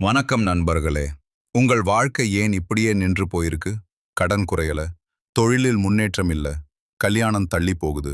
வணக்கம் நண்பர்களே. உங்கள் வாழ்க்கை ஏன் இப்படியே நின்று போயிருக்கு? கடன் குறையல தொழிலில் முன்னேற்றம் இல்ல கல்யாணம் தள்ளி போகுது.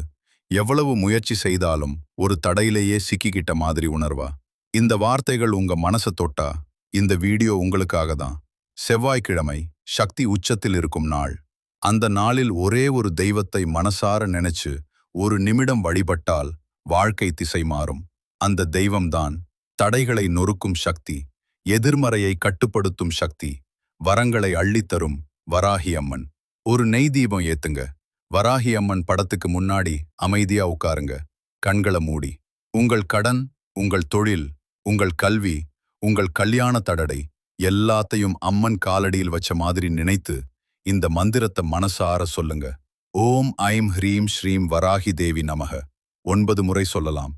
எவ்வளவு முயற்சி செய்தாலும் ஒரு தடையிலேயே சிக்கிக்கிட்ட மாதிரி உணர்வா? இந்த வார்த்தைகள் உங்க மனசை தொட்டா இந்த வீடியோ உங்களுக்காக தான். செவ்வாய்க்கிழமை சக்தி உச்சத்தில் இருக்கும் நாள். அந்த நாளில் ஒரே ஒரு தெய்வத்தை மனசார நினைச்சு ஒரு நிமிடம் வழிபட்டால் வாழ்க்கை திசை மாறும். அந்த தெய்வம்தான் தடைகளை நொறுக்கும் சக்தி. எதிர்மறையை கட்டுப்படுத்தும் சக்தி வரங்களை அள்ளித்தரும் வராகி அம்மன் ஒரு நெய் தீபம் ஏத்துங்க. வராகி அம்மன் படத்துக்கு முன்னாடி அமைதியா உட்காருங்க. கண்களை மூடி. உங்கள் கடன் உங்கள் தொழில் உங்கள் கல்வி உங்கள் கல்யாண தடடை எல்லாத்தையும் அம்மன் காலடியில் வச்ச மாதிரி நினைத்து இந்த மந்திரத்தை மனசார சொல்லுங்க. ஓம் ஐம் ஹ்ரீம் ஸ்ரீம் வராகி தேவி நமக. ஒன்பது முறை சொல்லலாம்.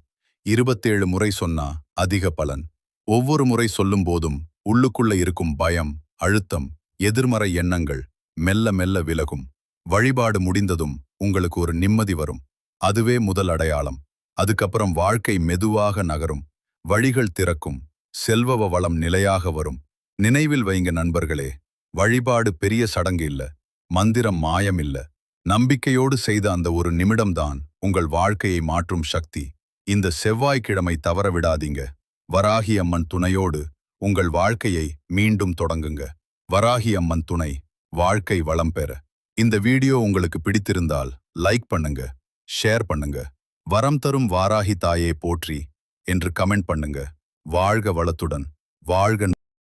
இருபத்தேழு முறை சொன்னா அதிக பலன். ஒவ்வொரு முறை சொல்லும் போதும் உள்ளுக்குள்ள இருக்கும் பயம் அழுத்தம் எதிர்மறை எண்ணங்கள் மெல்ல மெல்ல விலகும். வழிபாடு முடிந்ததும் உங்களுக்கு ஒரு நிம்மதி வரும். அதுவே முதல் அடையாளம். அதுக்கப்புறம் வாழ்க்கை மெதுவாக நகரும். வழிகள் திறக்கும். செல்வவ வளம் நிலையாக வரும். நினைவில் வைங்க நண்பர்களே வழிபாடு பெரிய சடங்கு இல்ல. மந்திரம் மாயம் இல்ல. நம்பிக்கையோடு செய்த அந்த ஒரு நிமிடம்தான் உங்கள் வாழ்க்கையை மாற்றும் சக்தி. இந்த செவ்வாய்க்கிழமை தவற விடாதீங்க. வராகி அம்மன் துணையோடு உங்கள் வாழ்க்கையை மீண்டும் தொடங்குங்க. வராகி அம்மன் துணை வாழ்க்கை வளம் பெற. இந்த வீடியோ உங்களுக்கு பிடித்திருந்தால் லைக் பண்ணுங்க ஷேர் பண்ணுங்க. வரம் தரும் வாராகி தாயே போற்றி என்று கமெண்ட் பண்ணுங்க. வாழ்க வளத்துடன் வாழ்க